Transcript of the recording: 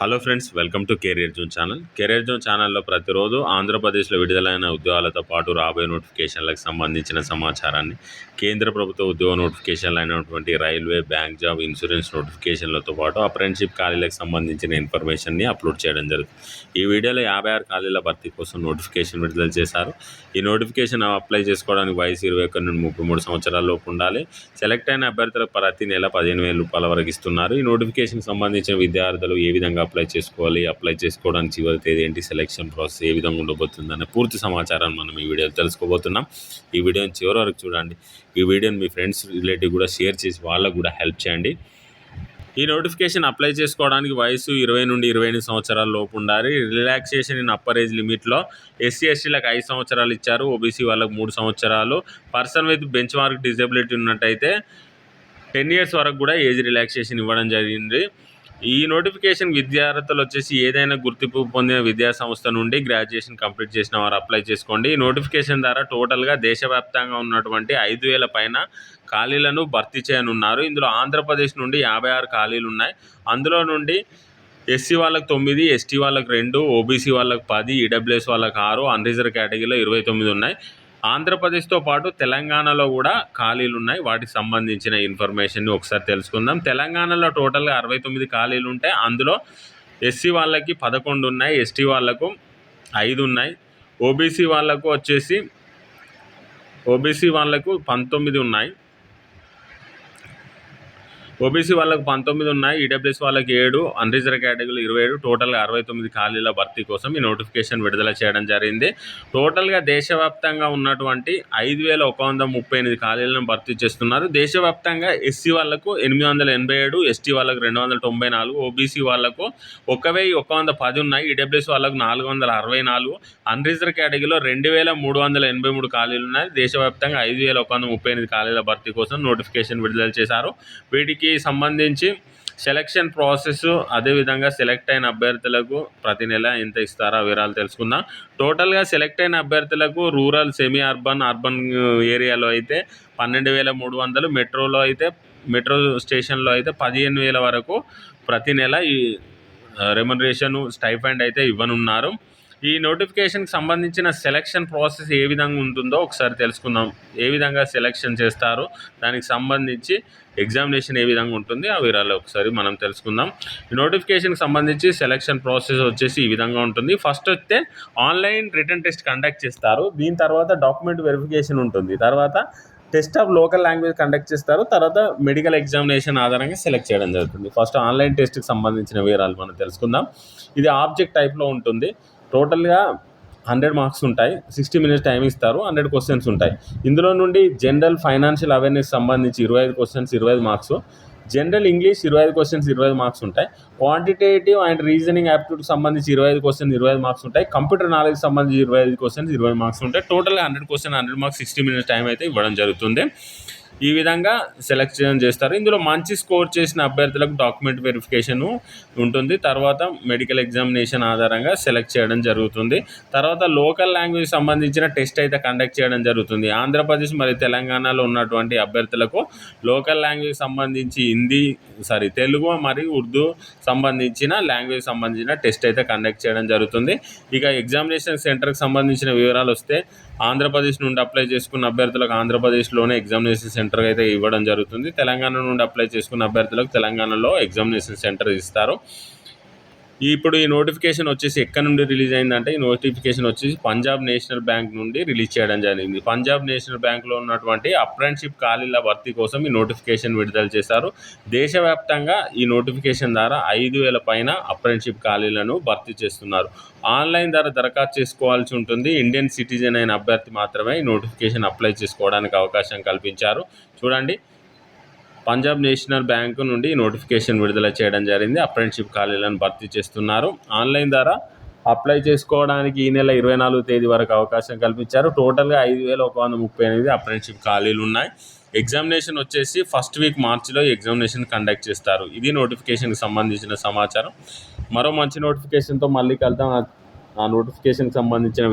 Hello friends welcome to career zone channel career zone ఛానల్లో ప్రతిరోజు ఆంధ్రప్రదేశ్లో విడుదలైన ఉద్యోగాలతో పాటు రాబోయే నోటిఫికేషన్లకు సంబంధించిన సమాచారాన్ని కేంద్ర ప్రభుత్వ ఉద్యోగ నోటిఫికేషన్లు అయినటువంటి రైల్వే బ్యాంక్ జాబ్ ఇన్సూరెన్స్ నోటిఫికేషన్లతో పాటు అప్రెంటిషిప్ ఖాళీలకు సంబంధించిన ఇన్ఫర్మేషన్ని అప్లోడ్ చేయడం జరుగుతుంది. ఈ వీడియోలో యాభై ఆరు ఖాళీల భర్తీ కోసం నోటిఫికేషన్ విడుదల చేశారు. ఈ నోటిఫికేషన్ అప్లై చేసుకోవడానికి వయసు ఇరవై ఒకటి నుండి ముప్పై మూడు సంవత్సరాలలోపు ఉండాలి. సెలెక్ట్ అయిన అభ్యర్థులకు ప్రతి నెల పదిహేను వేల రూపాయల వరకు ఇస్తున్నారు. ఈ నోటిఫికేషన్ సంబంధించిన విద్యార్థులు ఏ విధంగా అప్లై చేసుకోవాలి అప్లై చేసుకోవడానికి చివరి తేదీ ఏంటి సెలెక్షన్ ప్రాసెస్ ఏ విధంగా ఉండబోతుందనే పూర్తి సమాచారాన్ని మనం ఈ వీడియోలో తెలుసుకోబోతున్నాం. ఈ వీడియోని చివరి వరకు చూడండి. ఈ వీడియోని మీ ఫ్రెండ్స్ రిలేటివ్ కూడా షేర్ చేసి వాళ్ళకు కూడా హెల్ప్ చేయండి. ఈ నోటిఫికేషన్ అప్లై చేసుకోవడానికి వయసు ఇరవై నుండి ఇరవై ఎనిమిది సంవత్సరాల లోపు ఉండాలి. రిలాక్సేషన్ ఇన్ అప్పర్ ఏజ్ లిమిట్లో ఎస్సీ ఎస్టీలకు ఐదు సంవత్సరాలు ఇచ్చారు. ఓబీసీ వాళ్ళకు మూడు సంవత్సరాలు. Person with benchmark disability ఉన్నట్టయితే టెన్ ఇయర్స్ వరకు కూడా ఏజ్ రిలాక్సేషన్ ఇవ్వడం జరిగింది. ఈ నోటిఫికేషన్ విద్యార్థులు వచ్చేసి ఏదైనా గుర్తింపు పొందిన విద్యా సంస్థ నుండి గ్రాడ్యుయేషన్ కంప్లీట్ చేసిన వారు అప్లై చేసుకోండి. ఈ నోటిఫికేషన్ ద్వారా టోటల్గా దేశవ్యాప్తంగా ఉన్నటువంటి ఐదు వేల పైన ఖాళీలను భర్తీ చేయనున్నారు. ఇందులో ఆంధ్రప్రదేశ్ నుండి యాభై ఆరు ఖాళీలు ఉన్నాయి. అందులో నుండి ఎస్సీ వాళ్ళకి తొమ్మిది ఎస్టీ వాళ్ళకి రెండు ఓబీసీ వాళ్ళకి పది ఈడబ్ల్యూఎస్ వాళ్ళకి ఆరు అన్రిజర్వ్ కేటగిరీలో ఇరవై తొమ్మిది ఉన్నాయి. ఆంధ్రప్రదేశ్తో పాటు తెలంగాణలో కూడా ఖాళీలు ఉన్నాయి వాటికి సంబంధించిన ఇన్ఫర్మేషన్ని ఒకసారి తెలుసుకుందాం. తెలంగాణలో టోటల్గా అరవై తొమ్మిది ఖాళీలు ఉంటాయి అందులో ఎస్సీ వాళ్ళకి పదకొండు ఉన్నాయి ఎస్టీ వాళ్ళకు ఐదు ఉన్నాయి. ఓబీసీ వాళ్ళకు వచ్చేసి ఓబీసీ వాళ్ళకు పంతొమ్మిది ఉన్నాయి. ఓబీసీ వాళ్ళకు పంతొమ్మిది ఉన్నాయి ఈడబ్ల్యూఎస్ వాళ్ళకి ఏడు అన్రిజర్వ్ కేటగిరీలు ఇరవై ఏడు టోటల్గా అరవై తొమ్మిది ఖాళీల భర్తీ కోసం ఈ నోటిఫికేషన్ విడుదల చేయడం జరిగింది. టోటల్గా దేశవ్యాప్తంగా ఉన్నటువంటి ఐదు వేల ఒక వంద ముప్పై ఎనిమిది ఖాళీలను భర్తీ చేస్తున్నారు. దేశవ్యాప్తంగా ఎస్సీ వాళ్ళకు ఎనిమిది వందల ఎనభై ఏడు ఎస్టీ వాళ్ళకు రెండు వందల తొంభై నాలుగు ఓబీసీ వాళ్ళకు ఒక వెయ్యి ఒక వంద పది ఉన్నాయి ఈడబ్ల్యూఎస్ వాళ్ళకు నాలుగు వందల అరవై నాలుగు అన్రిజర్వ్ కేటగిరీలో రెండు వేల మూడు వందల ఎనభై మూడు ఖాళీలు ఉన్నాయి. దేశవ్యాప్తంగా ఐదు వేల ఒక వంద ముప్పై ఎనిమిది ఖాళీల భర్తీ కోసం నోటిఫికేషన్ విడుదల చేశారు. వీటికి వీటికి సంబంధించి సెలక్షన్ ప్రాసెస్ అదేవిధంగా సెలెక్ట్ అయిన అభ్యర్థులకు ప్రతి నెల ఎంత ఇస్తారో వివరాలు తెలుసుకుందాం. టోటల్గా సెలెక్ట్ అయిన అభ్యర్థులకు రూరల్ సెమీ అర్బన్ అర్బన్ ఏరియాలో అయితే పన్నెండు వేల మూడు వందలు మెట్రోలో అయితే మెట్రో స్టేషన్లో అయితే పదిహేను వేల వరకు ప్రతి నెల ఈ రెమ్యునరేషన్ స్టైఫండ్ అయితే ఇవ్వనున్నారు. ఈ నోటిఫికేషన్కి సంబంధించిన సెలక్షన్ ప్రాసెస్ ఏ విధంగా ఉంటుందో ఒకసారి తెలుసుకుందాం. ఏ విధంగా సెలక్షన్ చేస్తారు దానికి సంబంధించి ఎగ్జామినేషన్ ఏ విధంగా ఉంటుంది ఆ వివరాలు ఒకసారి మనం తెలుసుకుందాం. ఈ నోటిఫికేషన్కి సంబంధించి సెలక్షన్ ప్రాసెస్ వచ్చేసి ఈ విధంగా ఉంటుంది. ఫస్ట్ వస్తే ఆన్లైన్ రిటర్న్ టెస్ట్ కండక్ట్ చేస్తారు. దీని తర్వాత డాక్యుమెంట్ వెరిఫికేషన్ ఉంటుంది. తర్వాత test of local language conduct చేస్తారు. తర్వాత మెడికల్ ఎగ్జామినేషన్ ఆధారంగా సెలెక్ట్ చేయడం జరుగుతుంది. ఫస్ట్ ఆన్లైన్ టెస్ట్కి సంబంధించిన వివరాలు మనం తెలుసుకుందాం. ఇది ఆబ్జెక్ట్ టైప్లో ఉంటుంది. టోటల్గా హండ్రెడ్ మార్క్స్ ఉంటాయి. సిక్స్టీ మినిట్స్ టైం ఇస్తారు. హండ్రెడ్ క్వశ్చన్స్ ఉంటాయి. ఇందులో నుండి జనరల్ ఫైనాన్షియల్ అవేర్నెస్ సంబంధించి ఇరవై ఐదు క్వశ్చన్స్ ఇరవై ఐదు మార్క్స్. జనరల్ ఇంగ్లీష్ ఇరవై ఐదు క్వశ్చన్స్ ఇరవై ఐదు మార్క్స్ ఉంటాయి. క్వాంటిటేటివ్ అండ్ రీజనింగ్ యాప్టిట్యూడ్ సంబంధించి ఇరవై ఐదు క్వశ్చన్స్ ఇరవై ఐదు మార్క్స్ ఉంటాయి. కంప్యూటర్ నాలెడ్జ్ సంబంధించి ఇరవై ఐదు క్వశ్చన్స్ ఇరవై మార్క్స్ ఉంటాయి. టోటల్గా hundred question hundred marks sixty minutes time అయితే ఇవ్వడం జరుగుతుంది. ఈ విధంగా సెలెక్షన్ చేస్తారు. ఇందులో మంచి స్కోర్ చేసిన అభ్యర్థులకు డాక్యుమెంట్ వెరిఫికేషన్ ఉంటుంది. తర్వాత మెడికల్ ఎగ్జామినేషన్ ఆధారంగా సెలెక్ట్ చేయడం జరుగుతుంది. తర్వాత లోకల్ లాంగ్వేజ్ సంబంధించిన టెస్ట్ అయితే కండక్ట్ చేయడం జరుగుతుంది. ఆంధ్రప్రదేశ్ మరియు తెలంగాణలో ఉన్నటువంటి అభ్యర్థులకు లోకల్ లాంగ్వేజ్ సంబంధించి హిందీ సారీ తెలుగు మరియు ఉర్దూ సంబంధించిన లాంగ్వేజ్ సంబంధించిన టెస్ట్ అయితే కండక్ట్ చేయడం జరుగుతుంది. ఇక ఎగ్జామినేషన్ సెంటర్కి సంబంధించిన వివరాలు వస్తే ఆంధ్రప్రదేశ్ నుండి అప్లై చేసుకున్న అభ్యర్థులకు ఆంధ్రప్రదేశ్లోనే ఎగ్జామినేషన్ సెంటర్ అయితే ఇవ్వడం జరుగుతుంది. తెలంగాణ నుండి అప్లై చేసుకున్న అభ్యర్థులకు తెలంగాణలో ఎగ్జామినేషన్ సెంటర్ ఇస్తారు. ఇప్పుడు ఈ నోటిఫికేషన్ వచ్చేసి ఎక్కడ నుండి రిలీజ్ అయిందంటే ఈ నోటిఫికేషన్ వచ్చేసి పంజాబ్ నేషనల్ బ్యాంక్ నుండి రిలీజ్ చేయడం జరిగింది. పంజాబ్ నేషనల్ బ్యాంక్లో ఉన్నటువంటి అప్రెంటిషిప్ ఖాళీల భర్తీ కోసం ఈ నోటిఫికేషన్ విడుదల చేశారు. దేశవ్యాప్తంగా ఈ నోటిఫికేషన్ ద్వారా ఐదు వేల పైన అప్రెంటిషిప్ ఖాళీలను భర్తీ చేస్తున్నారు. ఆన్లైన్ ద్వారా దరఖాస్తు చేసుకోవాల్సి ఉంటుంది. ఇండియన్ సిటిజన్ అయిన అభ్యర్థి మాత్రమే ఈ నోటిఫికేషన్ అప్లై చేసుకోవడానికి అవకాశం కల్పించారు. చూడండి. పంజాబ్ నేషనల్ బ్యాంకు నుండి నోటిఫికేషన్ విడుదల చేయడం జరిగింది. అప్రెంటిషిప్ ఖాళీలను భర్తీ చేస్తున్నారు. ఆన్లైన్ ద్వారా అప్లై చేసుకోవడానికి ఈ నెల ఇరవై నాలుగు తేదీ వరకు అవకాశం కల్పించారు. టోటల్గా ఐదు వేల ఒక వంద ముప్పై ఎనిమిది అప్రెంటిషిప్ ఖాళీలు ఉన్నాయి. ఎగ్జామినేషన్ వచ్చేసి ఫస్ట్ వీక్ మార్చిలో ఎగ్జామినేషన్ కండక్ట్ చేస్తారు. ఇది నోటిఫికేషన్కి సంబంధించిన సమాచారం. మరో మంచి నోటిఫికేషన్తో మళ్ళీ కలుద్దాం. ఆ నోటిఫికేషన్కి సంబంధించిన